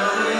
아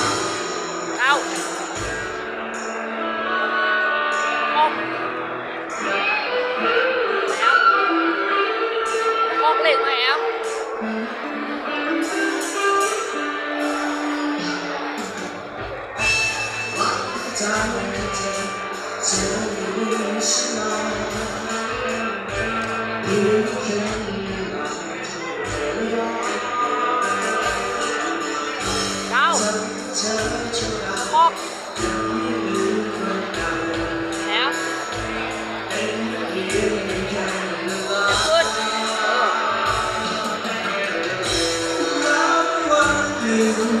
Jesus.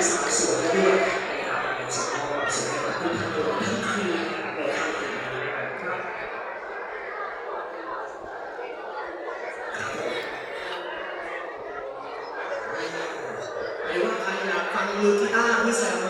ไม่ว่าใครอยากฟังมือกีตาร์พี่แซ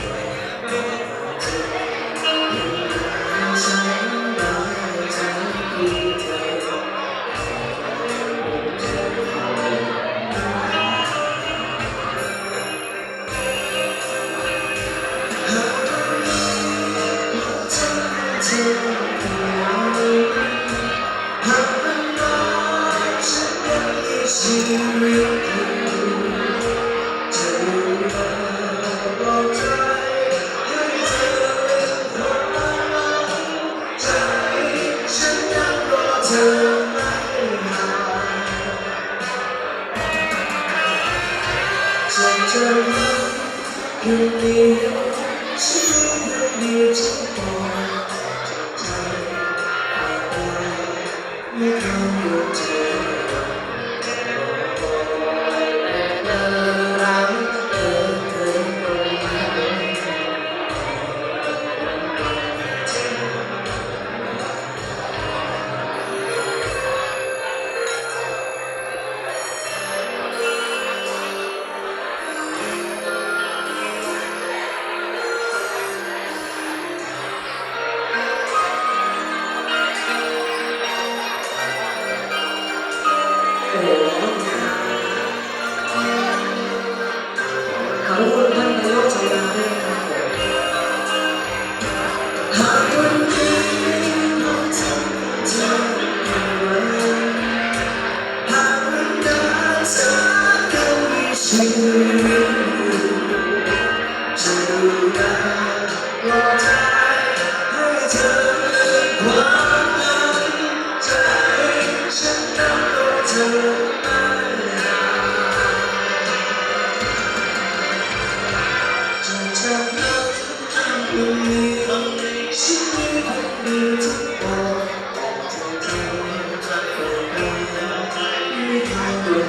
you. 가로를 하는데요. 저희가 하는